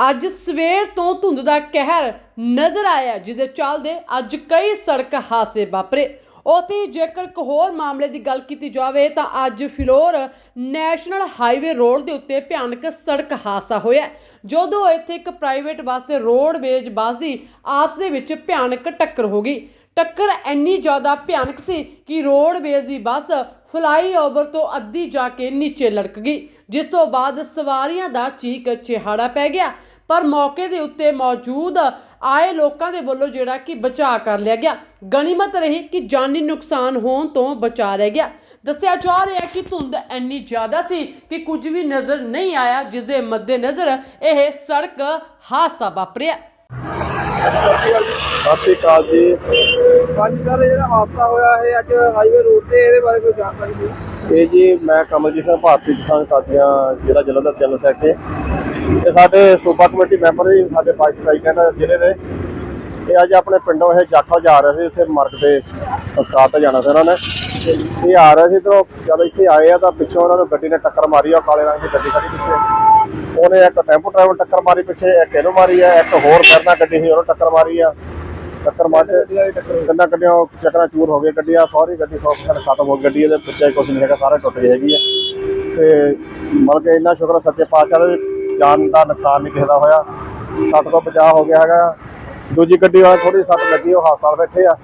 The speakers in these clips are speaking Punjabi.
ਅੱਜ ਸਵੇਰ ਤੋਂ ਧੁੰਦ ਦਾ ਕਹਿਰ ਨਜ਼ਰ ਆਇਆ ਜਿਹਦੇ ਚੱਲਦੇ ਅੱਜ ਕਈ ਸੜਕ ਹਾਦਸੇ ਵਾਪਰੇ। ਉਥੇ ਜੇਕਰ ਇੱਕ ਹੋਰ ਮਾਮਲੇ ਦੀ ਗੱਲ ਕੀਤੀ ਜਾਵੇ, ਤਾਂ ਅੱਜ ਫਿਲੌਰ ਨੈਸ਼ਨਲ ਹਾਈਵੇ ਰੋਡ ਦੇ ਉੱਤੇ ਭਿਆਨਕ ਸੜਕ ਹਾਦਸਾ ਹੋਇਆ ਜਦੋਂ ਇੱਥੇ ਇੱਕ ਪ੍ਰਾਈਵੇਟ ਬੱਸ ਤੇ ਰੋਡਵੇਜ ਬੱਸ ਦੀ ਆਪਸ ਦੇ ਵਿੱਚ ਭਿਆਨਕ ਟੱਕਰ ਹੋ ਗਈ। ਟੱਕਰ ਇੰਨੀ ਜ਼ਿਆਦਾ ਭਿਆਨਕ ਸੀ ਕਿ ਰੋਡਵੇਜ਼ ਦੀ ਬੱਸ ਫਲਾਈਓਵਰ ਤੋਂ ਅੱਧੀ ਜਾ ਕੇ ਨੀਚੇ ਲੜਕ ਗਈ, ਜਿਸ ਤੋਂ ਬਾਅਦ ਸਵਾਰੀਆਂ ਦਾ ਚੀਕ ਚਿਹਾੜਾ ਪੈ ਗਿਆ। ਪਰ ਮੌਕੇ ਦੇ ਉੱਤੇ ਮੌਜੂਦ ਆਏ ਲੋਕਾਂ ਦੇ ਵੱਲੋਂ ਜਿਹੜਾ ਕਿ ਬਚਾਅ ਕਰ ਲਿਆ ਗਿਆ। ਗਨੀਮਤ ਰਹੀ ਕਿ ਜਾਨੀ ਨੁਕਸਾਨ ਹੋਣ ਤੋਂ ਬਚਾ ਰਹਿ ਗਿਆ। ਦੱਸਿਆ ਜਾ ਰਿਹਾ ਹੈ ਕਿ ਧੁੰਦ ਇੰਨੀ ਜ਼ਿਆਦਾ ਸੀ ਕਿ ਕੁਝ ਵੀ ਨਜ਼ਰ ਨਹੀਂ ਆਇਆ ਜਿਸ ਦੇ ਮੱਦੇ ਨਜ਼ਰ ਇਹ ਸੜਕ ਹਾਦਸਾ ਵਾਪਰਿਆ। ਸਤਿ ਸ਼੍ਰੀ ਅਕਾਲ ਜੀ। ਜਿਹੜਾ ਹਾਦਸਾ ਹੋਇਆ ਹੈ ਅੱਜ ਹਾਈਵੇ ਰੋਡ ਤੇ ਇਹਦੇ ਬਾਰੇ ਕੋਈ ਜਾਣਕਾਰੀ ਦਿਓ ਇਹ ਜੀ ਮੈਂ ਕਮਲਜੀਤ ਸਿੰਘ ਭਾਰਤੀ ਕਿਸਾਨ ਕਾਦੀਆਂ ਜਿਹੜਾ ਜਲੰਧਰ ਜਨਰਲ ਸੈਕਟਰੀ ਇਹ ਸਾਡੇ ਸੂਬਾ ਕਮੇਟੀ ਮੈਂਬਰ ਜੀ ਸਾਡੇ ਪਾਰਟੀ ਪ੍ਰੈਜ਼ੀਡੈਂਟ ਜ਼ਿਲ੍ਹੇ ਦੇ। ਇਹ ਅੱਜ ਆਪਣੇ ਪਿੰਡੋਂ ਇਹ ਜਾਖਲ ਜਾ ਰਹੇ ਸੀ, ਇੱਥੇ ਮਰਗ ਦੇ ਸੰਸਕਾਰ ਤੇ ਜਾਣਾ ਸੀ ਉਹਨਾਂ ਨੇ। ਇਹ ਆ ਰਹੇ ਸੀ ਤੇ ਜਦੋਂ ਇੱਥੇ ਆਏ ਆ ਤਾਂ ਪਿੱਛੋਂ ਉਹਨਾਂ ਨੂੰ ਗੱਡੀ ਨੇ ਟੱਕਰ ਮਾਰੀ ਆ ਉਹ ਕਾਲੇ ਰੰਗ ਦੀ ਗੱਡੀ ਖੜੀ ਪਿੱਛੇ। ਉਹਨੇ ਇੱਕ ਟੈਂਪੂ ਡਰਾਈਵਰ ਟੱਕਰ ਮਾਰੀ ਪਿੱਛੇ, ਇੱਕ ਇਹਨੂੰ ਮਾਰੀ ਆ, ਇੱਕ ਹੋਰ ਫਿਰਨਾ ਗੱਡੀ ਸੀ, ਉਹਨੂੰ ਟੱਕਰ ਮਾਰੀ ਆ। ਟੱਕਰ ਮਾਰ ਕੇ ਕੰਨਾ ਗੱਡੀਆਂ ਚੱਕਰਾਂ ਚੂਰ ਹੋ ਗਏ ਗੱਡੀਆਂ, ਸਾਰੀ ਗੱਡੀ 100% ਖਤਮ ਹੋ ਗਈ, ਗੱਡੀ ਇਹਦੇ ਪਿੱਛੇ ਕੁਝ ਨਹੀਂ ਹੈਗਾ, ਸਾਰਾ ਟੁੱਟ ਗਈ ਹੈਗੀ ਆ। ਤੇ ਮਤਲਬ ਕਿ ਇੰਨਾ ਸ਼ੁਕਰ ਸੱਚੇ ਪਾਤਸ਼ਾਹ ਦਾ ਵੀ ਜਾਨ ਦਾ ਨੁਕਸਾਨ ਨਹੀਂ ਕਿਸੇ ਦਾ ਹੋਇਆ। ਸੱਟ ਤੋਂ ਬਚਾਅ ਹੋ ਗਿਆ ਹੈਗਾ। ਦੂਜੀ ਗੱਡੀ ਵਾਲੇ ਥੋੜੀ ਸੱਟ ਲੱਗੀ ਉਹ ਹਸਪਤਾਲ ਬੈਠੇ ਆ।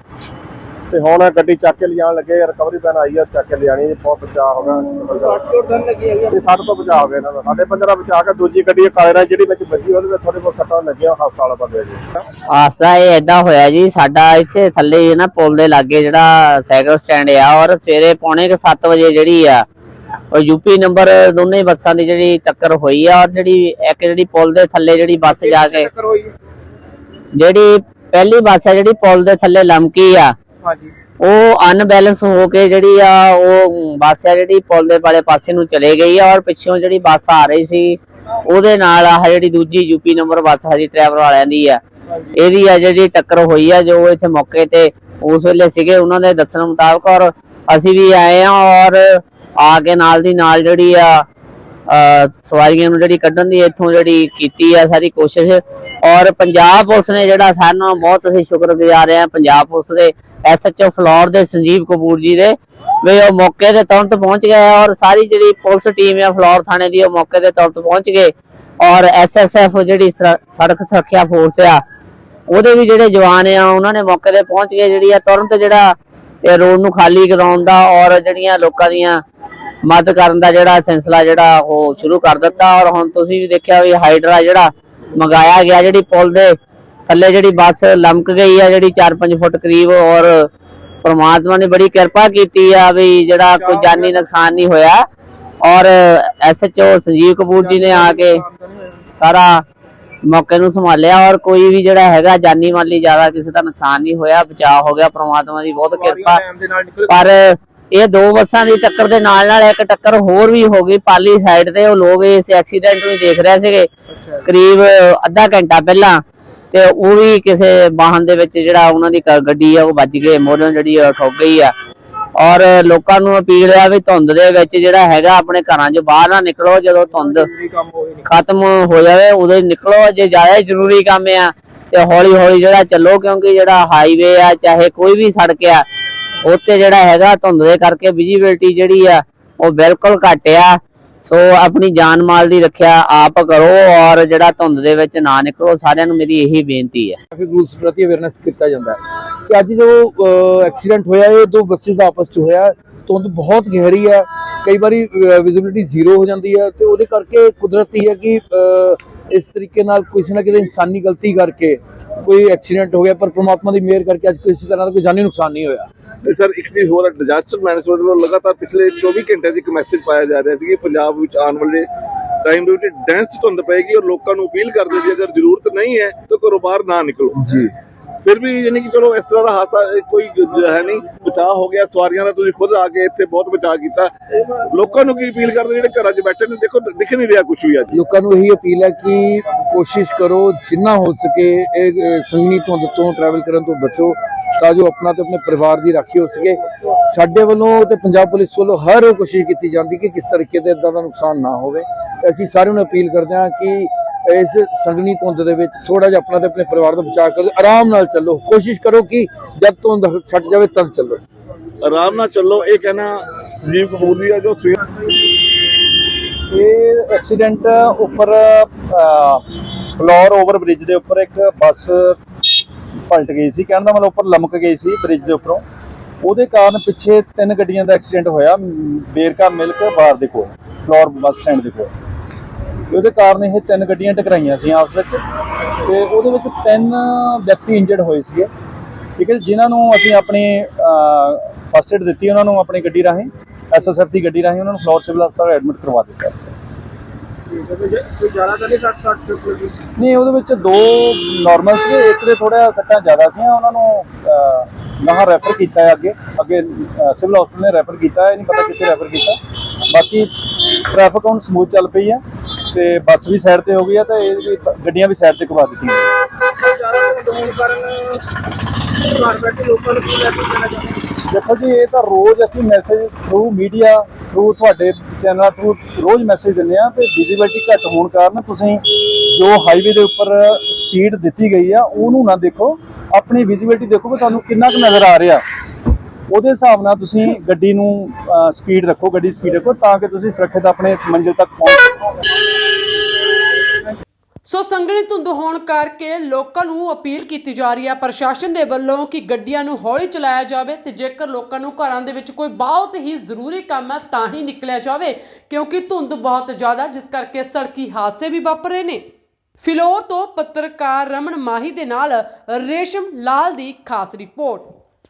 ਤੇ ਹੁਣ ਗੱਡੀ ਚੱਕ ਕੇ ਲਿਜਾਣ ਲੱਗੇ ਰਿਕਵਰੀ ਪੈਨ ਆਈ ਆ ਚੱਕ ਕੇ ਲਿਆਣੀ ਬਹੁਤ ਬਚਾਅ ਹੋ ਗਿਆ। ਸੱਟ ਤੋਂ ਇਹ ਸੱਟ ਬਚਾਅ ਹੋ ਗਿਆ ਇਹਨਾਂ ਦਾ। ਸਾਡੇ ਬੰਦੇ ਦਾ ਬਚਾਅ ਕੇ ਦੂਜੀ ਗੱਡੀ ਇਹ ਕਾਲੇ ਰੰਗ ਜਿਹੜੀ ਵਿੱਚ ਵੱਜੀ ਉਹਦੇ ਵਿੱਚ ਥੋੜੀ ਬਹੁਤ ਸੱਟਾਂ ਲੱਗੀਆਂ ਹਸਪਤਾਲ ਬੰਦੇ ਜੀ ਹਾਦਸਾ ਇਹ ਏਦਾਂ ਹੋਇਆ ਜੀ ਸਾਡਾ ਇੱਥੇ ਥੱਲੇ ਨਾ ਪੁਲ ਦੇ ਲਾਗੇ ਜਿਹੜਾ ਸਾਈਕਲ ਸਟੈਂਡ ਆ ਔਰ ਸਵੇਰੇ ਪੌਣੇ ਕੁ 7 ਵਜੇ ਜਿਹੜੀ ਆ ਉਹ ਯੂਪੀ ਨੰਬਰ ਦੋਨੇ ਬੱਸਾਂ ਦੀ ਜਿਹੜੀ ਟੱਕਰ ਹੋਈ ਆ ਔਰ ਜਿਹੜੀ ਇੱਕ ਜਿਹੜੀ ਪੁਲ ਦੇ ਥੱਲੇ ਜਿਹੜੀ ਬੱਸ ਜਾ ਕੇ। ਜਿਹੜੀ ਪਹਿਲੀ ਬੱਸ ਆ ਜਿਹੜੀ ਪੁਲ ਦੇ ਥੱਲੇ ਲਮਕੀ ਆ ਹਾਂਜੀ। ਉਹ ਅਨਬੈਲੈਂਸ ਹੋ ਕੇ ਜਿਹੜੀ ਆ ਉਹ ਬੱਸ ਆ ਜਿਹੜੀ ਪੁਲ ਦੇ ਵਾਲੇ ਪਾਸੇ ਨੂੰ ਚਲੇ ਗਈ ਆ ਔਰ ਪਿੱਛੋਂ ਜਿਹੜੀ ਬੱਸ ਆ ਰਹੀ ਸੀ ਉਹਦੇ ਨਾਲ ਆ ਜਿਹੜੀ ਦੂਜੀ ਯੂਪੀ ਨੰਬਰ ਬੱਸ ਆ ਜੀ ਡਰਾਈਵਰ ਵਾਲਿਆਂ ਦੀ ਆ। ਇਹਦੀ ਆ ਜਿਹੜੀ ਟੱਕਰ ਹੋਈ ਆ ਜੋ ਇੱਥੇ ਮੌਕੇ ਤੇ ਉਸ ਵੇਲੇ ਸੀਗੇ ਉਹਨਾਂ ਦੇ ਦੱਸਣ ਮੁਤਾਬਕ ਔਰ ਅਸੀਂ ਵੀ ਆਏ ਆ ਔਰ ਆ ਕੇ ਨਾਲ ਦੀ ਨਾਲ ਜਿਹੜੀ ਆ ਸਵਾਰੀਆਂ ਨੂੰ ਜਿਹੜੀ ਕੱਢਣ ਦੀ ਇੱਥੋਂ ਜਿਹੜੀ ਕੀਤੀ ਆ ਸਾਰੀ ਕੋਸ਼ਿਸ਼। ਔਰ ਪੰਜਾਬ ਪੁਲਿਸ ਨੇ ਜਿਹੜਾ ਸਾਨੂੰ ਬਹੁਤ ਅਸੀਂ ਸ਼ੁਕਰਗੁਜ਼ਾਰ ਆ ਪੰਜਾਬ ਪੁਲਿਸ ਦੇ ਐਸਐਚਓ ਫਲੋਰ ਦੇ ਸੰਜੀਵ ਕਪੂਰ ਜੀ ਦੇ, ਵੀ ਉਹ ਮੌਕੇ ਤੇ ਤੁਰੰਤ ਪਹੁੰਚ ਗਏ ਔਰ ਸਾਰੀ ਜਿਹੜੀ ਪੁਲਿਸ ਟੀਮ ਆ ਫਲੋਰ ਥਾਣੇ ਦੀ ਉਹ ਮੌਕੇ ਤੇ ਤੁਰੰਤ ਪਹੁੰਚ ਗਏ। ਔਰ ਐਸਐਸਐਫ ਜਿਹੜੀ ਸੜ- ਸੜਕ ਸੁਰੱਖਿਆ ਫੋਰਸ ਆ, ਉਹਦੇ ਵੀ ਜਿਹੜੇ ਜਵਾਨ ਆ ਉਹਨਾਂ ਨੇ ਮੌਕੇ ਤੇ ਪਹੁੰਚ ਕੇ ਜਿਹੜੀ ਆ ਤੁਰੰਤ ਜਿਹੜਾ ਇਹ ਰੋਡ ਨੂੰ ਖਾਲੀ ਕਰਾਉਣ ਦਾ ਔਰ ਜਿਹੜੀਆਂ ਲੋਕਾਂ ਦੀਆਂ ਮਦਦ ਕਰਨ ਦਾ ਜਿਹੜਾ ਸਿਲਸਿਲਾ ਜਿਹੜਾ ਉਹ ਸ਼ੁਰੂ ਕਰ ਦਿੱਤਾ ਔਰ ਹੁਣ ਤੁਸੀਂ ਵੀ ਦੇਖਿਆ ਵੀ ਹਾਈਡਰਾ ਜਿਹੜਾ ਮੰਗਾਇਆ ਗਿਆ ਜਿਹੜੀ ਪੁਲ ਦੇ ਥੱਲੇ ਜਿਹੜੀ ਬੱਸ ਲਮਕ ਗਈ ਆ ਜਿਹੜੀ 4-5 ਫੁੱਟ ਕਰੀਬ ਔਰ ਪ੍ਰਮਾਤਮਾ ਨੇ ਬੜੀ ਕਿਰਪਾ ਕੀਤੀ ਆ ਵੀ ਜਿਹੜਾ ਕੋਈ ਜਾਨੀ ਨੁਕਸਾਨ ਨਹੀਂ ਹੋਇਆ ਔਰ ਐਸਐਚਓ ਸੰਜੀਵ ਕਪੂਰ ਜੀ ਨੇ ਆ ਕੇ ਸਾਰਾ ਮੌਕੇ ਨੂੰ ਸੰਭਾਲਿਆ ਔਰ ਕੋਈ ਵੀ ਜਿਹੜਾ ਹੈਗਾ ਜਾਨੀ ਮਾਲੀ ਜ਼ਿਆਦਾ ਕਿਸੇ ਦਾ ਨੁਕਸਾਨ ਨਹੀਂ ਹੋਇਆ ਬਚਾਅ ਹੋ ਗਿਆ ਪ੍ਰਮਾਤਮਾ ਦੀ ਬਹੁਤ ਕਿਰਪਾ। ਪਰ ਇਹ ਦੋ ਬੱਸਾਂ ਦੀ ਟੱਕਰ ਦੇ ਨਾਲ ਨਾਲ ਇੱਕ ਟੱਕਰ ਹੋਰ ਵੀ ਹੋ ਗਈ ਪਾਲੀ ਸਾਈਡ ਤੇ ਉਹ ਲੋਕ ਇਸ ਐਕਸੀਡੈਂਟ ਨੂੰ ਦੇਖ ਰਹੇ ਸੀਗੇ। ਕਰੀਬ ਅੱਧਾ ਘੰਟਾ ਪਹਿਲਾਂ ਤੇ ਉਹ ਵੀ ਕਿਸੇ ਵਾਹਨ ਦੇ ਵਿੱਚ ਜਿਹੜਾ ਉਹਨਾਂ ਦੀ ਗੱਡੀ ਆ ਉਹ ਵੱਜ ਕੇ ਮੋੜਨ ਜਿਹੜੀ ਠੁੱਕ ਗਈ ਆ। ਔਰ ਲੋਕਾਂ ਨੂੰ ਅਪੀਲ ਆ ਵੀ ਧੁੰਦ ਦੇ ਵਿੱਚ ਜਿਹੜਾ ਹੈਗਾ ਆਪਣੇ ਘਰਾਂ 'ਚ ਬਾਹਰ ਨਾ ਨਿਕਲੋ ਜਦੋਂ ਧੁੰਦ ਖਤਮ ਹੋ ਜਾਵੇ ਉਦੋਂ ਨਿਕਲੋ ਜੇ ਜ਼ਿਆਦਾ ਜ਼ਰੂਰੀ ਕੰਮ ਆ ਤੇ ਹੌਲੀ ਹੌਲੀ ਜਿਹੜਾ ਚੱਲੋ ਕਿਉਂਕਿ ਜਿਹੜਾ ਹਾਈਵੇ ਆ ਚਾਹੇ ਕੋਈ ਵੀ ਸੜਕ ਆ ਉੱਤੇ ਜਿਹੜਾ ਹੈਗਾ ਧੁੰਦ ਦੇ ਕਰਕੇ ਵਿਜ਼ਿਬਿਲਟੀ ਜਿਹੜੀ ਆ, ਉਹ ਬਿਲਕੁਲ ਘੱਟ ਆ। ਸੋ ਆਪਣੀ ਜਾਨ ਮਾਲ ਦੀ ਰੱਖਿਆ ਆਪ ਕਰੋ ਔਰ ਜਿਹੜਾ ਧੁੰਦ ਦੇ ਵਿੱਚ ਨਾ ਨਿਕਲੋ, ਸਾਰਿਆਂ ਨੂੰ ਮੇਰੀ ਇਹੀ ਬੇਨਤੀ ਹੈ ਟ੍ਰੈਫਿਕ ਰੂਲਸ ਪ੍ਰਤੀ ਅਵੇਅਰਨੈਸ ਕੀਤਾ ਜਾਂਦਾ ਹੈ। ਕਿ ਅੱਜ ਜੋ ਐਕਸੀਡੈਂਟ ਹੋਇਆ, ਇਹ ਦੋ ਬੱਸਿਸ ਦਾ ਆਪਸ ਚ ਹੋਇਆ। ਧੁੰਦ ਬਹੁਤ ਗਹਿਰੀ ਹੈ ਕਈ ਵਾਰੀ ਵਿਜ਼ਿਬਿਲਿਟੀ ਜ਼ੀਰੋ ਹੋ ਜਾਂਦੀ ਹੈ ਤੇ ਉਹਦੇ ਕਰਕੇ ਕੁਦਰਤੀ ਹੈ ਕਿ ਇਸ ਤਰੀਕੇ ਨਾਲ ਕਿਸੇ ਨਾ ਕਿਸੇ ਇਨਸਾਨੀ ਗਲਤੀ ਕਰਕੇ ਕੋਈ ਐਕਸੀਡੈਂਟ ਹੋ ਗਿਆ, ਪਰ ਪ੍ਰਮਾਤਮਾ ਦੀ ਮਿਹਰ ਕਰਕੇ ਅੱਜ ਕਿਸੇ ਤਰ੍ਹਾਂ ਦਾ ਕੋਈ ਜਾਨੀ ਨੁਕਸਾਨ ਨਹੀਂ ਹੋਇਆ। ਸਰ, ਇੱਕ ਚੀਜ਼ ਹੋਰ ਡਿਜ਼ਾਸਟਰ ਮੈਨੇਜਮੈਂਟ ਵੱਲੋਂ ਲਗਾਤਾਰ ਪਿਛਲੇ 24 ਘੰਟੇ 'ਚ ਇੱਕ ਮੈਸੇਜ ਪਾਇਆ ਜਾ ਰਿਹਾ ਸੀ ਕਿ ਪੰਜਾਬ ਵਿੱਚ ਆਉਣ ਵਾਲੇ ਟਾਈਮ ਦੇ ਵਿੱਚ ਡੈਂਸ ਧੁੰਦ ਪਏਗੀ ਔਰ ਲੋਕਾਂ ਨੂੰ ਅਪੀਲ ਕਰਦੇ ਸੀ ਅਗਰ ਜ਼ਰੂਰਤ ਨਹੀਂ ਹੈ, ਤਾਂ ਘਰੋਂ ਬਾਹਰ ਨਾ ਨਿਕਲੋ। ਜੀ। ਫਿਰ ਵੀ ਯਾਨੀ ਕਿ ਚਲੋ ਇਸ ਤਰ੍ਹਾਂ ਦਾ ਹਾਦਸਾ ਕੋਈ ਹੈ ਨਹੀਂ। ਬਚਾਅ ਹੋ ਗਿਆ ਸਵਾਰੀਆਂ ਦਾ ਤੁਸੀਂ ਖੁਦ ਆ ਕੇ ਇੱਥੇ ਬਹੁਤ ਬਚਾਅ ਕੀਤਾ। ਲੋਕਾਂ ਨੂੰ ਕੀ ਅਪੀਲ ਕਰਦੇ ਜਿਹੜੇ ਘਰਾਂ 'ਚ ਬੈਠੇ ਨੇ? ਦੇਖੋ ਦਿਖ ਨਹੀਂ ਰਿਹਾ ਕੁਝ ਵੀ ਅੱਜ। ਲੋਕਾਂ ਨੂੰ ਇਹੀ ਅਪੀਲ ਹੈ ਕਿ ਕੋਸ਼ਿਸ਼ ਕਰੋ ਜਿੰਨਾ ਹੋ ਸਕੇ ਇਹ ਅਹ, ਸੰਗਣੀ ਤੋਂ ਟਰੈਵਲ ਕਰਨ ਤੋਂ ਬਚੋ ਤਾਂ ਜੋ ਆਪਣਾ ਤੇ ਆਪਣੇ ਪਰਿਵਾਰ ਦੀ ਰਾਖੀ ਹੋ ਸਕੇ। ਸਾਡੇ ਵੱਲੋਂ ਤੇ ਪੰਜਾਬ ਪੁਲਿਸ ਵੱਲੋਂ ਹਰ ਕੋਸ਼ਿਸ਼ ਕੀਤੀ ਜਾਂਦੀ ਕਿ ਕਿਸ ਤਰੀਕੇ ਦੇ ਇਦਾਂ ਦਾ ਨੁਕਸਾਨ ਨਾ ਹੋਵੇ। ਅਸੀਂ ਸਾਰਿਆਂ ਨੂੰ ਅਪੀਲ ਕਰਦੇ ਹਾਂ ਕਿ ਇਸ ਸੰਗਣੀ ਧੁੰਦ ਦੇ ਵਿੱਚ ਥੋੜਾ ਜਿਹਾ ਆਪਣਾ ਤੇ ਆਪਣੇ ਪਰਿਵਾਰ ਦਾ ਬਚਾਅ ਕਰੋ ਆਰਾਮ ਨਾਲ ਚੱਲੋ। ਕੋਸ਼ਿਸ਼ ਕਰੋ ਕਿ ਜਦ ਧੁੰਦ ਛੱਡ ਜਾਵੇ ਤਦ ਚੱਲੋ। ਆਰਾਮ ਨਾਲ ਚੱਲੋ ਇਹ ਕਹਿਣਾ ਸੰਜੀਵ ਕਪੂਰ ਦੀ ਆ ਜੋ ਸਵੇਰ ਇਹ ਐਕਸੀਡੈਂਟ ਉੱਪਰ ਫਲੋਰ ਓਵਰ ਬ੍ਰਿਜ ਦੇ ਉੱਪਰ ਇੱਕ ਬੱਸ ਪਲਟ ਗਈ ਸੀ। ਕਹਿਣ ਦਾ ਮਤਲਬ ਉੱਪਰ ਲਮਕ ਗਈ ਸੀ ਬ੍ਰਿਜ ਦੇ ਉੱਪਰੋਂ। ਉਹਦੇ ਕਾਰਨ ਪਿੱਛੇ ਤਿੰਨ ਗੱਡੀਆਂ ਦਾ ਐਕਸੀਡੈਂਟ ਹੋਇਆ ਬੇਰਕਾ ਮਿਲਕ ਬਾਰ ਦੇ ਕੋਲ ਫਲੋਰ ਬੱਸ ਸਟੈਂਡ ਦੇ ਕੋਲ। ਉਹਦੇ ਕਾਰਨ ਇਹ ਤਿੰਨ ਗੱਡੀਆਂ ਟਕਰਾਈਆਂ ਸੀ ਆਪਸ ਵਿੱਚ ਤੇ ਉਹਦੇ ਵਿੱਚ ਤਿੰਨ ਵਿਅਕਤੀ ਇੰਜਰਡ ਹੋਏ ਸੀਗੇ। ਠੀਕ ਹੈ ਜੀ, ਜਿਨ੍ਹਾਂ ਨੂੰ ਅਸੀਂ ਆਪਣੀ ਫਸਟ ਏਡ ਦਿੱਤੀ ਉਹਨਾਂ ਨੂੰ ਆਪਣੀ ਗੱਡੀ ਰਾਹੀਂ ਐਸਐਸਐਫ ਦੀ ਗੱਡੀ ਰਾਹੀਂ ਉਹਨਾਂ ਨੂੰ ਫਲੋਰ ਸਿਵਲ ਹਸਪਤਾਲ ਐਡਮਿਟ ਕਰਵਾ ਦਿੱਤਾ ਸੀ। ਨਹੀਂ ਉਹਦੇ ਵਿੱਚ ਦੋ ਨਾਰਮਲ ਸੀਗੇ ਇੱਕ ਦੇ ਥੋੜਾ ਸੱਟਾਂ ਜ਼ਿਆਦਾ ਸੀਆਂ ਉਹਨਾਂ ਨੂੰ ਅਹ, ਰੈਫਰ ਕੀਤਾ ਹੈ ਅੱਗੇ ਅੱਗੇ ਸਿਵਲ ਹਸਪਤਾਲ ਨੇ ਰੈਫਰ ਕੀਤਾ ਹੈ ਨਹੀਂ ਪਤਾ ਕਿੱਥੇ ਰੈਫਰ ਕੀਤਾ। ਬਾਕੀ ਟ੍ਰੈਫਿਕ ਹੁਣ ਸਮੂਥ ਚੱਲ ਪਈ ਹੈ। ਤੇ ਬੱਸ ਵੀ ਸਾਈਡ ਤੇ ਹੋ ਗਈ ਹੈ ਤੇ ਇਹ ਵੀ ਗੱਡੀਆਂ ਵੀ ਸਾਈਡ ਤੇ ਕਰਵਾ ਦਿੱਤੀਆਂ। ਦੇਖੋ ਜੀ, ਇਹ ਤਾਂ ਰੋਜ਼ ਅਸੀਂ ਮੈਸੇਜ ਥਰੂ ਮੀਡੀਆ ਥਰੂ ਤੁਹਾਡੇ ਚੈਨਲ ਥਰੂ ਰੋਜ਼ ਮੈਸੇਜ ਦਿੰਦੇ ਆ ਤੇ ਵਿਜ਼ਿਬਿਲਟੀ ਘੱਟ ਹੋਣ ਕਾਰਨ ਤੁਸੀਂ ਜੋ ਹਾਈਵੇ ਦੇ ਉੱਪਰ ਸਪੀਡ ਦਿੱਤੀ ਗਈ ਆ, ਉਹਨੂੰ ਨਾ ਦੇਖੋ। ਆਪਣੀ ਵਿਜ਼ਿਬਿਲਟੀ ਦੇਖੋ ਕਿ ਤੁਹਾਨੂੰ ਕਿੰਨਾ ਕੁ ਨਜ਼ਰ ਆ ਰਿਹਾ। ਉਹਦੇ ਹਿਸਾਬ ਨਾਲ ਤੁਸੀਂ ਗੱਡੀ ਨੂੰ ਸਪੀਡ ਰੱਖੋ, ਗੱਡੀ ਸਪੀਡ ਰੱਖੋ, ਤਾਂ ਕਿ ਤੁਸੀਂ ਸੁਰੱਖਿਅਤ ਆਪਣੇ ਮੰਜ਼ਿਲ ਤੱਕ ਪਹੁੰਚ ਸੋ ਸੰਘਣੀ ਧੁੰਦ ਹੋਣ ਕਰਕੇ ਲੋਕਾਂ ਨੂੰ ਅਪੀਲ ਕੀਤੀ ਜਾ ਰਹੀ ਹੈ ਪ੍ਰਸ਼ਾਸਨ ਦੇ ਵੱਲੋਂ ਕਿ ਗੱਡੀਆਂ ਨੂੰ ਹੌਲੀ ਚਲਾਇਆ ਜਾਵੇ ਤੇ ਜੇਕਰ ਲੋਕਾਂ ਨੂੰ ਘਰਾਂ ਦੇ ਵਿੱਚ ਕੋਈ ਬਹੁਤ ਹੀ ਜ਼ਰੂਰੀ ਕੰਮ ਹੈ ਤਾਂ ਹੀ ਨਿਕਲਿਆ ਜਾਵੇ, ਕਿਉਂਕਿ ਧੁੰਦ ਬਹੁਤ ਜ਼ਿਆਦਾ, ਜਿਸ ਕਰਕੇ ਸੜਕੀ ਹਾਦਸੇ ਵੀ ਵਾਪਰ ਰਹੇ ਨੇ। ਫਿਲੌਰ ਤੋਂ ਪੱਤਰਕਾਰ ਰਮਨ ਮਾਹੀ ਦੇ ਨਾਲ ਰੇਸ਼ਮ ਲਾਲ ਦੀ ਖਾਸ ਰਿਪੋਰਟ।